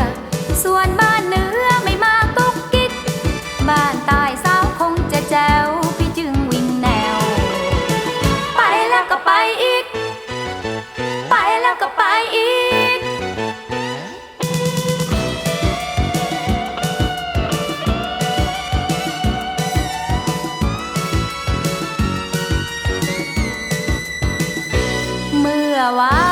อ ส่วนบ้านเหนือไม่มาตุกกิ๊ก บ้านใต้สาวคงจะแจวพี่จึงวิ่งแนว ไปแล้วก็ไปอีก ไปแล้วก็ไปอีก เมื่อวาน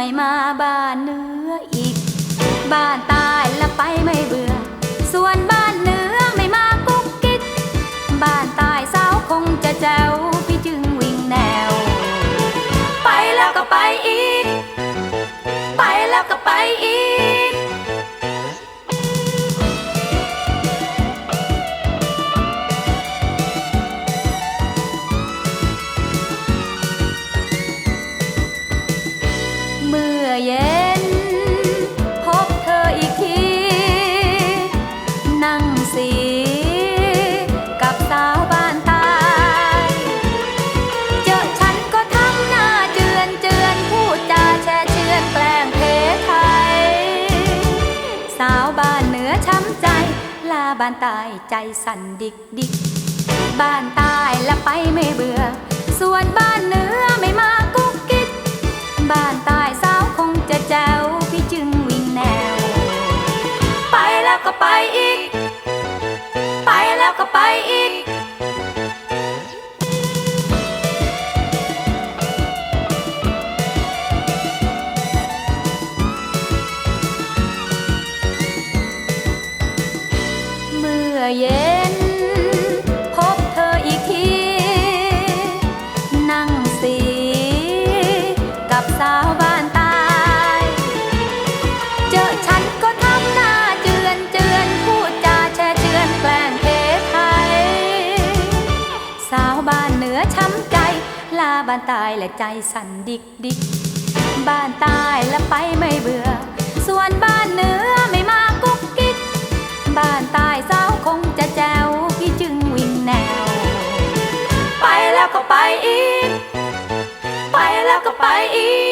ไม่มาบ้านเนื้ออีก บ้านตายละไปไม่เบื่อ ส่วนบ้านเนื้อไม่มากุ๊กกิ๊ก บ้านตายสาวคงจะเจ้าพี่จึงวิ่งแนว ไปแล้วก็ไปอีก ไปแล้วก็ไปอีก บ้านเหนือช้ำใจ ลาบ้านตายใจสั่นดิกดิก บ้านตายละไปไม่เบื่อ ส่วนบ้านเหนือไม่มากุ๊กกิ๊กบ้านตายสาวคงจะแจวพี่จึงวิ่งแนว ไปแล้วก็ไปอีก เย็น พบเธออีกที นั่งสี กับสาวบ้านตาย เจอฉันก็ทำหน้าเจือนเจือนพูดจาแช่เจือนแกล้งเพไทย สาวบ้านเหนือช้ำใจ ลาบ้านตายและใจสั่นดิกดิกบ้านใต้และไป อีก ไปแล้วก็ไปอีก